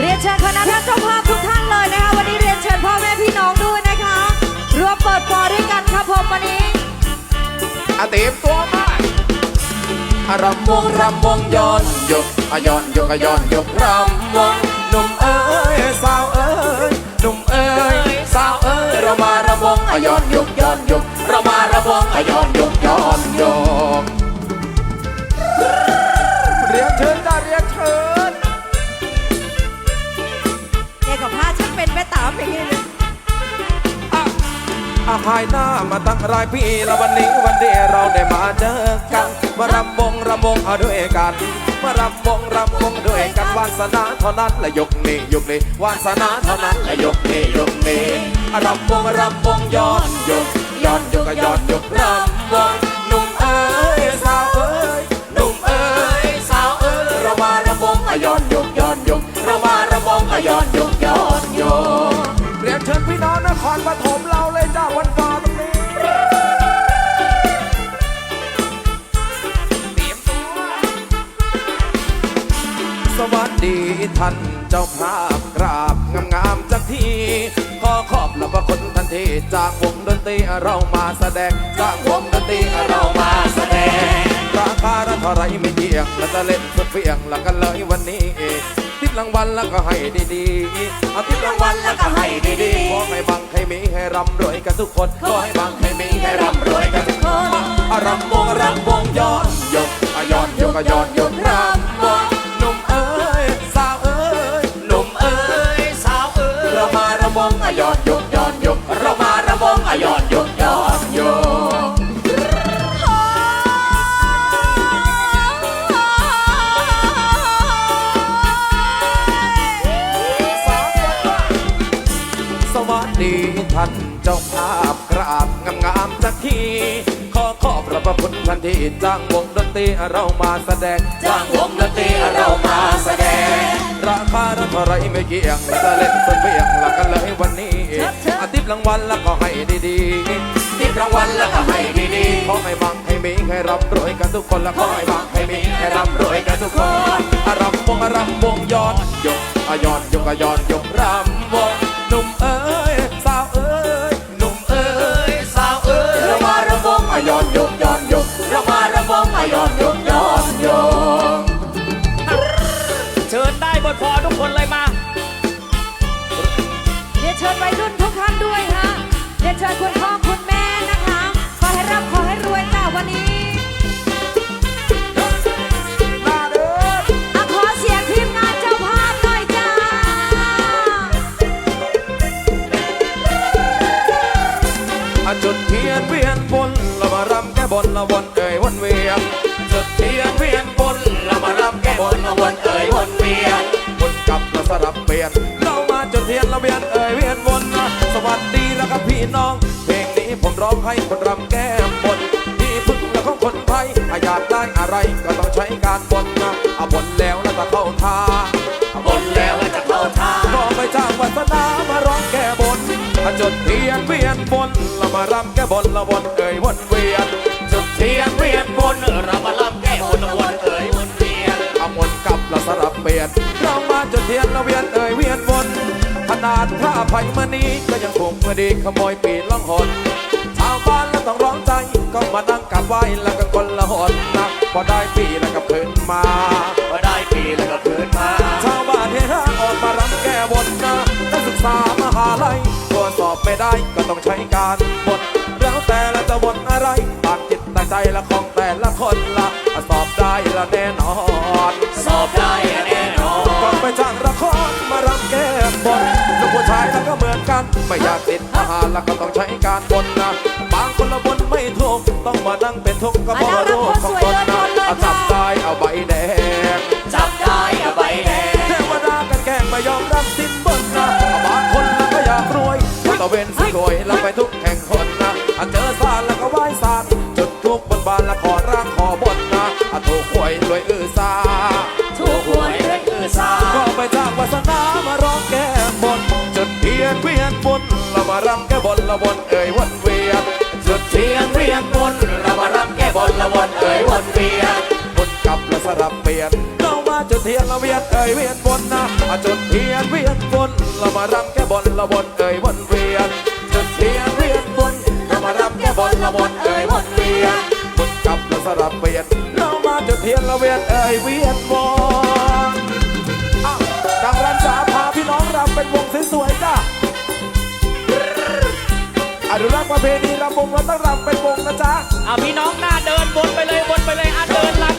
เรียนเชิญคณะท่านเจ้าภาพทุกท่านเลยนะคะ วันนี้เรียนเชิญพ่อแม่พี่น้องด้วยนะคะรวมเปิดปอด้วยกันครับผมวันนี้อาเตรียมตัวมาอารำวงรำวงย้อนยกอย้อนยกอย้อนยกรำวงหนุ่มเอ้ยสาวเอ้ยหนุ่มเอ้ยสาวเอ้ยเรามารำวงอย้อนยกย้อนยกเรามารำวงอย้อนยกย้อนยกเรียนเชิญจ้าเรียนเชิญามอย่างนี้เลยอาหายหน้ามาตั้งรายปีแล้ววันนี้วันเดียเราได้มาเจอกัน มารำวงรำวงเอาด้วยกัน มารำวงรำวงด้วยกันวาสนาเท่านั้นและยกนี้ยกนี้วาสนาเท่านั้นและยกนี้ยกนี้รำวงรำวงย้อนยกย้อนยกย้อนยกรำวง ครปฐมเราเลยจ้าวันฟ้าตรงนี้สวัสดีท่านเจ้าภาพกราบงามๆจากที่ขอขอบละพระคุณทันทีจากวงดนตรีเรามาแสดงจากวงดนตรีเรามาแสดง ราคาเท่าไรไม่เกี่ยงแล้วจะเล่นสุดเฟียงแล้วกันเลยวันนี้ติดรางวัลแล้วก็ให้ดีๆเอาติดรางวัลแล้วก็ให้ดีๆขอให้บังให้มีให้ร่ำรวยกันทุกคนขอให้บังให้มีให้ร่ำรวยกันทุกคนรำวงรำวงย้อนยกย้อนยกย้อนยกรำวงหนุ่มเอ้ยสาวเอ้ยหนุ่มเอ้ยสาวเอ้ยเรามารำวงอะย้อนยกย้อนยกเรามารำวงอะย้อยกย้อน ดีท่านเจ้าภาพกราบงามๆจากที่ขอขอบพระคุณทันทีจ้างวงดนตรีเรามาแสดง จ้างวงดนตรีเรามาแสดง ราคาเท่าไรไม่เกี่ยงแล้วจะเล่นสุดเพียงละกันเลยวันนี้อาทิตย์รางวัลแล้วก็ให้ดีๆทิปรางวัลแล้วก็ให้ดีๆขอให้บังให้มีให้ร่ำรวยกันทุกคนและขอให้บังให้มีให้ร่ำรวยกันทุกคนอารำวงอารำวงย้อนยกอะย้อนยกอะย้อนยกรำวง ชิญได้บทพอทุกคนเลยมาเรียนเชิญวัยรุ่นทุกท่านด้วยฮะเรียนเชิญคุณพ่อคุณแม่นะคะ ขอให้ร่ำขอให้รวยจ้าวันนี้มาเด้ออะขอเสียงทีมงานเจ้าภาพหน่อยจ้าอะจุดเทียนเวียนบนเรามารำแก้บนละวนเอ่ยวนเวียน มารำแก้บนละวนเอ่ยวนเวียนวนกลับเราสลับเปลี่ยนเรามาจุดเทียนเราเวียนเอ่ยเวียนวนนะสวัสดีนะครับพี่น้อง เพลงนี้ผมร้องให้คนรำแก้บนที่พึ่งและของคนไทยอะอยากได้อะไรก็ต้องใช้การบนนะอะบนแล้วแล้วจะเข้าทางอะบนแล้วแล้วจะเข้าทางก็ไปจ้างวาสนามาร้องแก้บนอะจุดเทียนเวียนบนเรามารำแก้บนละวนเอ่ยวนเวียน จุดเทียนเวียนบนเรามาลำแก้บนละวนเอ่ย กลับเราสลับเปลี่ยนเรามาจุดเทียนเราเวียนเอ่ยเวียนบนขนาดพระอภัยมณีก็ยังคงมือดีขโมยปีนล่องหนชาวบ้านแล้วต้องร้องใจก็มานั่งกราบไหว้แล้วก็คนละหนนะพอได้ปีแล้วก็คืนมาพอได้ปีแล้วก็คืนมา ชาวบ้านเฮฮาออกมารำแก้บนนะนักศึกษามหาลัยตัวสอบไม่ได้ก็ต้องใช้การบนแล้วแต่ละจะบนอะไรตามจิตตั้งใจละของแต่ละคนละสอบได้ละแน่นอนส อบได้แน่นอนก่อนไปจ้างละครมารำแก้บนลูกผู้ชายแล้วก็เหมือนกัน ไม่อยากติดทหารแล้วก็ต้องใช้การบนนะบางคนละบนไม่ถูกต้องมานั่งเป็นทุกข์ก็เพราะรูปของตนนะจับได้เอาใบแดงจับได้อะใบแดงเทวดากันแกล้งไม่ยอมรับสินบนนะบางคนล้วก็อยากรวยก็ตะเวนสิรวยแล้วไปทุกแห่งคน รำแก้บนละวนเอ่ยวนเวียนจุดเทียนเรียงบนเรามารำแก้บนละวนเอ่ยวนเวียนบนกลับและสลับเปลี่ยนเรามาจุดเทียนละเวียนเอ่ยเวียนบนนะจุดเทียนเวียนบนเรามารำแก้บนละบนเอ่ยวนเวียนจุดเทียนเวียนบนเรามารำแก้บนละบนเอ่ยวนเวียนบุญกลับและสลับเวียนเรามาจุดเทียนละเวียนเอ่ยเวียนบน ประเพณีรำวงเราต้องรำเป็นวงนะจ๊ะ เอาพี่น้องหน้าเดินวนไปเลยวนไปเลยอะเดินลำ